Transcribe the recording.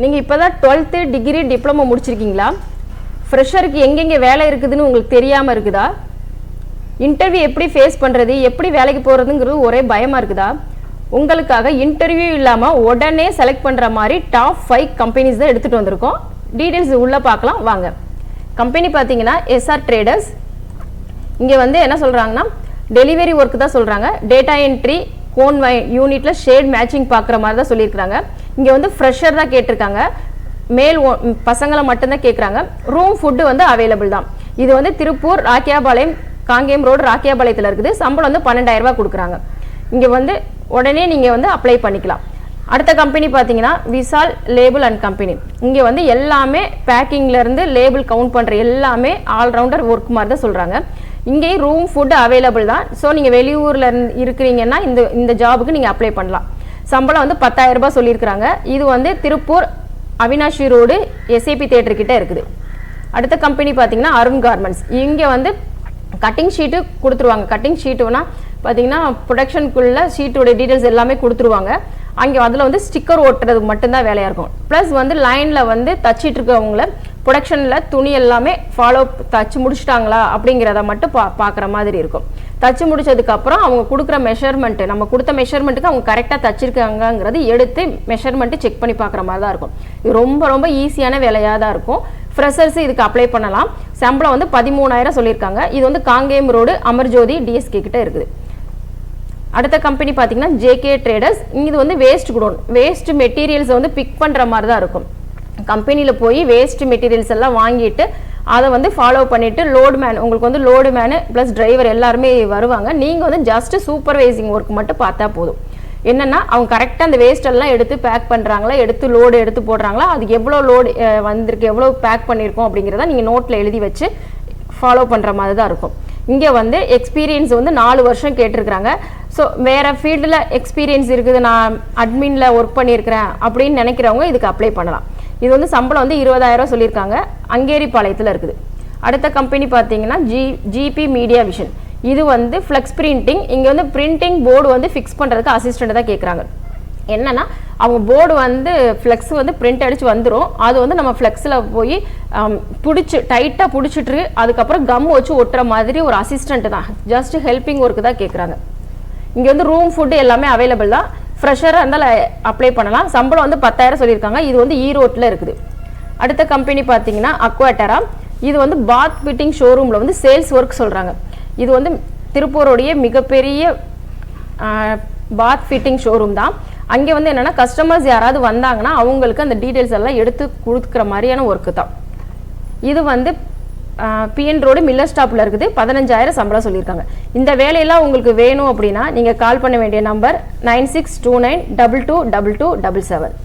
நீங்கள் இப்போ தான் டுவெல்த்து டிகிரி டிப்ளமோ முடிச்சிருக்கீங்களா? ஃப்ரெஷருக்கு எங்கெங்கே வேலை இருக்குதுன்னு உங்களுக்கு தெரியாமல் இருக்குதா? இன்டர்வியூ எப்படி ஃபேஸ் பண்ணுறது எப்படி வேலைக்கு போகிறதுங்கிறது ஒரே பயமாக இருக்குதா? உங்களுக்காக இன்டர்வியூ இல்லாமல் உடனே செலக்ட் பண்ணுற மாதிரி டாப் ஃபைவ் கம்பெனிஸ் தான் எடுத்துகிட்டு வந்திருக்கோம். டீட்டெயில்ஸ் உள்ளே பார்க்கலாம் வாங்க. கம்பெனி பார்த்தீங்கன்னா எஸ்ஆர் ட்ரேடர்ஸ் இங்கே வந்து என்ன சொல்கிறாங்கன்னா டெலிவரி ஒர்க் தான் சொல்கிறாங்க டேட்டா என்ட்ரி கோன் வை யூனிட்டில் ஷேட் மேட்சிங் பார்க்குற மாதிரி தான் சொல்லியிருக்கிறாங்க. இங்கே வந்து ஃப்ரெஷர் தான் கேட்டிருக்காங்க. மேல் ஒ- பசங்களை மட்டும்தான் கேட்குறாங்க ரூம் ஃபுட்டு வந்து அவைலபிள் தான். இது வந்து திருப்பூர் ராக்கியாபாளையம் காங்கேயம் ரோடு ராக்கியாபாளையத்தில் இருக்குது. சம்பளம் வந்து 12000 ரூபாய் கொடுக்குறாங்க. இங்கே வந்து உடனே நீங்கள் வந்து அப்ளை பண்ணிக்கலாம். அடுத்த கம்பெனி பார்த்தீங்கன்னா விசால் லேபிள் அண்ட் கம்பெனி இங்கே வந்து எல்லாமே பேக்கிங்ல இருந்து லேபிள் கவுண்ட் பண்ணுற எல்லாமே ஆல்ரவுண்டர் ஒர்க் மாதிரி தான் சொல்கிறாங்க இங்கேயும் ரூம் ஃபுட்டு அவைலபிள் தான். ஸோ நீங்கள் வெளியூரில் இருந்து இருக்கிறீங்கன்னா இந்த இந்த ஜாபுக்கு நீங்கள் அப்ளை பண்ணலாம். சம்பளம் வந்து 10000 ரூபாய் சொல்லியிருக்கிறாங்க. இது வந்து Tiruppur Avinashi road SAP theatre கிட்ட இருக்குது. அடுத்த கம்பெனி பார்த்தீங்கன்னா அருண் கார்மெண்ட்ஸ் இங்கே வந்து கட்டிங் ஷீட்டு கொடுத்துருவாங்க. கட்டிங் ஷீட்டுனா பார்த்தீங்கன்னா ப்ரொடக்ஷனுக்குள்ளே ஷீட்டோட டீட்டெயில்ஸ் எல்லாமே கொடுத்துருவாங்க. அங்கே அதில் வந்து ஸ்டிக்கர் ஓட்டுறது மட்டும்தான் வேலையாக இருக்கும். ப்ளஸ் வந்து லைனில் வந்து தச்சிட்டு இருக்கவங்கள ப்ரொடக்ஷனில் துணி எல்லாமே ஃபாலோ தச்சு முடிச்சிட்டாங்களா அப்படிங்கிறத மட்டும் பா பார்க்குற மாதிரி இருக்கும். தச்சு முடிச்சதுக்கப்புறம் அவங்க கொடுக்குற மெஷர்மெண்ட்டு நம்ம கொடுத்த மெஷர்மெண்ட்டுக்கு அவங்க கரெக்டாக தச்சிருக்காங்கங்கிறது எடுத்து மெஷர்மெண்ட்டு செக் பண்ணி பார்க்குற மாதிரி தான் இருக்கும். இது ரொம்ப ரொம்ப ஈஸியான வேலையாக தான் இருக்கும். ஃப்ரெஷர்ஸ் இதுக்கு அப்ளை பண்ணலாம். சம்பளம் வந்து பதிமூணாயிரம் சொல்லியிருக்காங்க. இது வந்து காங்கேயம் ரோடு அமர்ஜோதி டிஎஸ்கே கிட்ட இருக்குது. அடுத்த கம்பெனி பார்த்தீங்கன்னா ஜேகே ட்ரேடர்ஸ் இது வந்து வேஸ்ட் குடோன் வேஸ்ட் மெட்டீரியல்ஸை வந்து பிக் பண்ணுற மாதிரி தான் இருக்கும். கம்பெனியில் போய் வேஸ்ட் மெட்டீரியல்ஸ் எல்லாம் வாங்கிட்டு அதை வந்து ஃபாலோ பண்ணிவிட்டு லோடு மேன் உங்களுக்கு வந்து லோடு மேனு ப்ளஸ் டிரைவர் எல்லாருமே வருவாங்க. நீங்கள் வந்து ஜஸ்ட்டு சூப்பர்வைசிங் ஒர்க் மட்டும் பார்த்தா போதும். என்னென்னா அவங்க கரெக்டாக அந்த வேஸ்டெல்லாம் எடுத்து பேக் பண்ணுறாங்களா எடுத்து லோடு எடுத்து போடுறாங்களா அதுக்கு எவ்வளோ லோடு வந்திருக்கு எவ்வளோ பேக் பண்ணியிருக்கோம் அப்படிங்கிறத நீங்கள் நோட்டில் எழுதி வச்சு ஃபாலோ பண்ணுற மாதிரி தான் இருக்கும். இங்கே வந்து எக்ஸ்பீரியன்ஸ் வந்து நாலு வருஷம் கேட்டிருக்கிறாங்க. ஸோ வேறு ஃபீல்டில் எக்ஸ்பீரியன்ஸ் இருக்குது நான் அட்மினில் ஒர்க் பண்ணியிருக்கிறேன் அப்படின்னு நினைக்கிறவங்க இதுக்கு அப்ளை பண்ணலாம். இது வந்து சம்பளம் வந்து இருபதாயிரம் சொல்லியிருக்காங்க. அங்கேரிபாளையத்தில் இருக்குது. அடுத்த கம்பெனி பார்த்தீங்கன்னா ஜி ஜிபி மீடியா விஷன் இது வந்து ஃப்ளெக்ஸ் பிரிண்டிங் இங்கே வந்து பிரிண்டிங் போர்டு வந்து ஃபிக்ஸ் பண்ணுறதுக்கு அசிஸ்டண்ட் தான் கேட்குறாங்க என்னென்னா அவங்க போர்டு வந்து ஃப்ளெக்ஸ் வந்து பிரிண்ட் அடித்து வந்துடும் அது வந்து நம்ம ஃப்ளெக்ஸில் போய் பிடிச்சி டைட்டாக பிடிச்சிட்டு அதுக்கப்புறம் கம் வச்சு ஒட்டுற மாதிரி ஒரு அசிஸ்டண்ட் தான். ஜஸ்ட் ஹெல்பிங் ஒர்க்கு தான் கேட்குறாங்க இங்கே வந்து ரூம் ஃபுட்டு எல்லாமே அவைலபிள் தான். ஃப்ரெஷராக இருந்தால் அப்ளை பண்ணலாம். சம்பளம் வந்து பத்தாயிரம் சொல்லியிருக்காங்க. இது வந்து ஈரோட்டில் இருக்குது. அடுத்த கம்பெனி பார்த்தீங்கன்னா அக்வாட்டரா இது வந்து பாத் ஃபிட்டிங் ஷோரூமில் வந்து சேல்ஸ் ஒர்க் சொல்கிறாங்க இது வந்து திருப்பூருடைய மிகப்பெரிய பாத் ஃபிட்டிங் ஷோரூம் தான். அங்கே வந்து என்னென்னா கஸ்டமர்ஸ் யாராவது வந்தாங்கன்னா அவங்களுக்கு அந்த டீட்டெயில்ஸ் எல்லாம் எடுத்து கொடுக்குற மாதிரியான ஒர்க்கு தான். இது வந்து பிஎன் ரோடு மில்லர் ஸ்டாப்பில் இருக்குது. பதினஞ்சாயிரம் சம்பளம் சொல்லியிருக்காங்க. இந்த வேலையெல்லாம் உங்களுக்கு வேணும் அப்படின்னா நீங்கள் கால் பண்ண வேண்டிய number nine six two nine double two double two double seven.